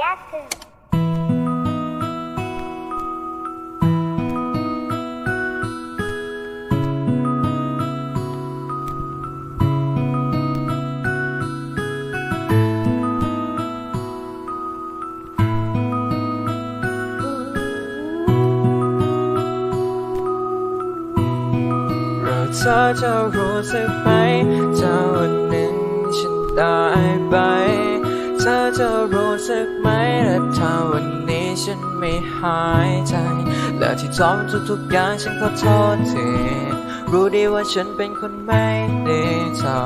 Miracle. เราเธอจะ ธอรู้สึกไหมและถ้าวันนี้ฉันไม่หายใจ และที่ทำทุกๆอย่างฉันขอโทษทีรู้ดีว่าฉันเป็นคนไม่ดีเธอ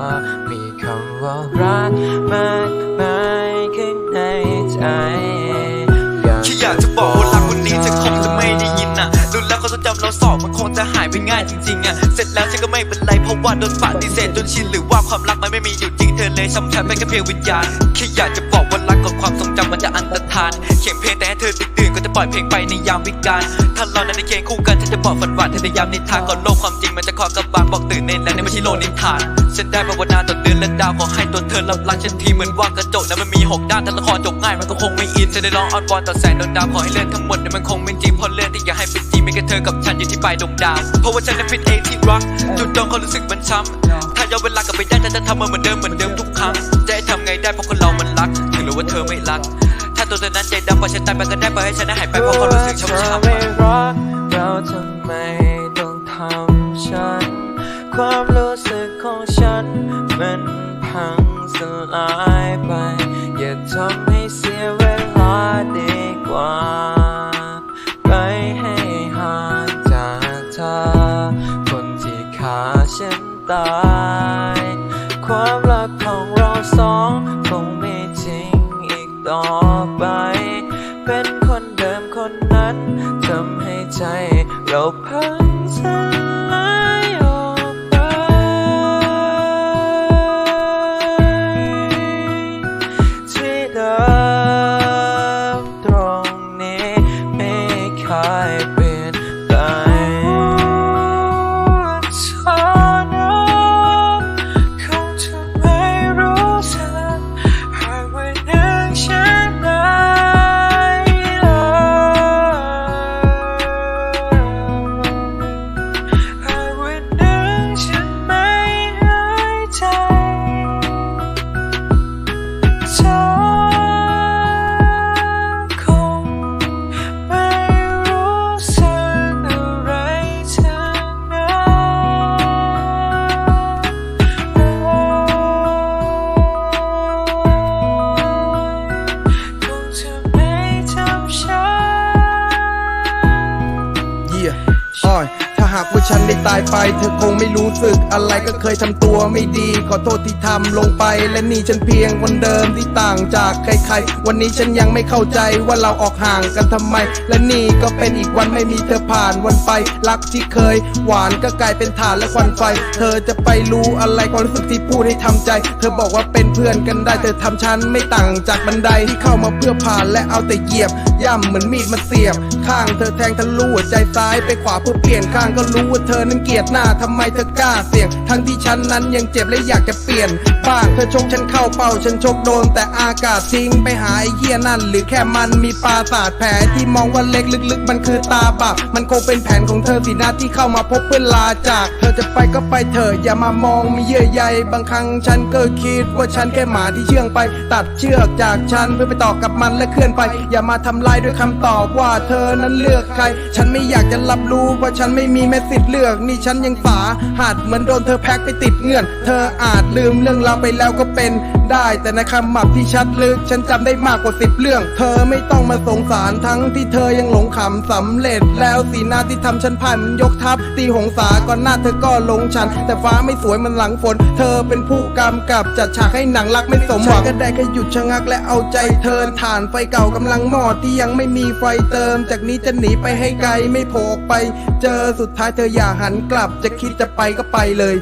มีคำว่ารักมากมายข้างในใจแค่อยากจะบอกว่ารักวันนี้เธอคงจะไม่ได้ยินอะรู้แล้วเขาจะจำเราสอบมันคงจะหาย ไปง่ายจริงๆอะเสร็จแล้วฉันก็ไม่เป็นไรเพราะว่าโดนปฏิเสธจนชินหรือว่าความรักมันไม่มีอยู่จริงเธอเลยช้ำฉันเป็นแค่เพียงวิญญาณแค่อยากจะบอกว่ารักกับความทรงจำมันจะอันตรธานเขียนเพลงแต่ให้เธอติดตื่นก็จะปล่อยเพลงไปในยามวิกาลถ้าเรานั้นได้เคียงคู่กันฉันจะบอกฝันหวานเธอในยามนิทานก่อนโลกความจริงมันจะคอยกำบังบอกตื่นในแล้วนี่ไม่ใช่โลกนิทานฉันได้ภาวนาต่อเดือนและดาวขอให้ตัวเธอรับรักฉันทีเหมือนว่ากระจกนั้นมันมีหกด้านถ้าละครจบง่ายมันก็คงไม่อินฉันได้ร้องอ้อนวอนต่อแสงดวงดาวขอให้เลื่อนทั้งหมดนี่มันคงไม่จริงเพราะเรื่องที่อยากให้เป็นจริงมีแค่เธอกับฉันอยู่ที่ปลายดวงดาวเพราะว่าฉันนั้นผิเองที่รักจุดดองเขารู้สึกมันช้ำถ้าย้อนเวลากลับไปได้ฉันจะทำมันเหมือนเดิมเหมือนเดิมทุกครั้งจะให้ทำไงได้เพราะคนเรามันรัก ถึงรู้ว่าเธอไม่รัก ถ้าตัวเธอนั้นใจดำกว่าฉันตายไปก็ได้ปล่อให้ฉันนั้นหายไปเพราะความรู้สึกช้ำเธอๆไม่รักเราทำไมต้องทำฉัน ความรู้สึกของฉันมันพังสลายไป อย่าทำใฉันต ฉันได้ตายไป เธอคงไม่รู้สึกอะไรก็เคยทำตัวไม่ดี ขอโทษที่ทำลงไป และนี่ฉันเพียงคนเดิมที่ต่างจากใครๆ วันนี้ฉันยังไม่เข้าใจว่าเราออกห่างกันทำไม และนี่ก็เป็นอีกวันไม่มีเธอผ่านวันไป รักที่เคย หวานก็กลายเป็นฐานและควันไฟ เธอจะไปรู้อะไรความรู้สึกที่พูดให้ทำใจ เธอบอกว่าเป็นเพื่อนกันได้ เธอทำฉันไม่ต่างจากบันไดที่เข้ามาเพื่อผ่านและเอาแต่เหยียบ ย่ำเหมือนมีดมาเสียบ ข้างเธอแทงทะลุหัวใจซ้ายไปขวาเพื่อเปลี่ยนข้างก็รู้ว่าเธอนั้นเกลียดหน้าทำไมเธอกล้าเสี่ยง ทั้งที่ฉันนั้นยังเจ็บและอยากจะเปลี่ยนบ้างเธอชกฉันเข้าเป้าฉันชกโดนแต่อากาศทิ้งไปหาไอ้เหี้ยนั่น หรือแค่มันมีปาสาทแผลที่มองว่าเล็กลึกๆ มันคือตาบาปมันคงเป็นแผนของเธอสินะที่เข้ามาพบเพื่อลาจาก เธอจะไปก็ไปเถอะอย่ามามองมีเยื่อใยบางครั้งฉันก็คิดว่าฉันแค่หมาที่เชื่องไป ตัดเชือกจากฉันเพื่อไปต่อกับมันและเคลื่อนไป อย่ามาทำลายด้วยคำตอบว่าเธอนั้นเลือกใคร ฉันไม่อยากจะรับรู้ว่าฉันไม่มีแม้สิทธเลือกนี่ฉันยังฝาหัดเหมือนโดนเธอแพ็กไปติดเงื่อน เธออาจลืมเรื่องราวไปแล้วก็เป็นได้ แต่ในคำหมับที่ชัดลึก ฉันจำได้มากกว่าสิบเรื่อง เธอไม่ต้องมาสงสารทั้งที่เธอยังหลงขำสำเร็จ แล้วสีหน้าที่ทำฉันผ่านมันยกทัพตีหงสาก่อนหน้าเธอก็ลงฉัน แต่ฟ้าไม่สวยมันหลังฝน เธอเป็นผู้กำกับจัดฉากให้หนังรักไม่สมหวังก็ได้แค่หยุดชะงักและเอาใจเธอฐานไฟเก่ากำลังมอดที่ยังไม่มีไฟเติม จากนี้จะหนีไปให้ไกลไม่โผล่ไป เจอสุดท้ายเธออย่าหันกลับจะคิดจะไปก็ไปเลย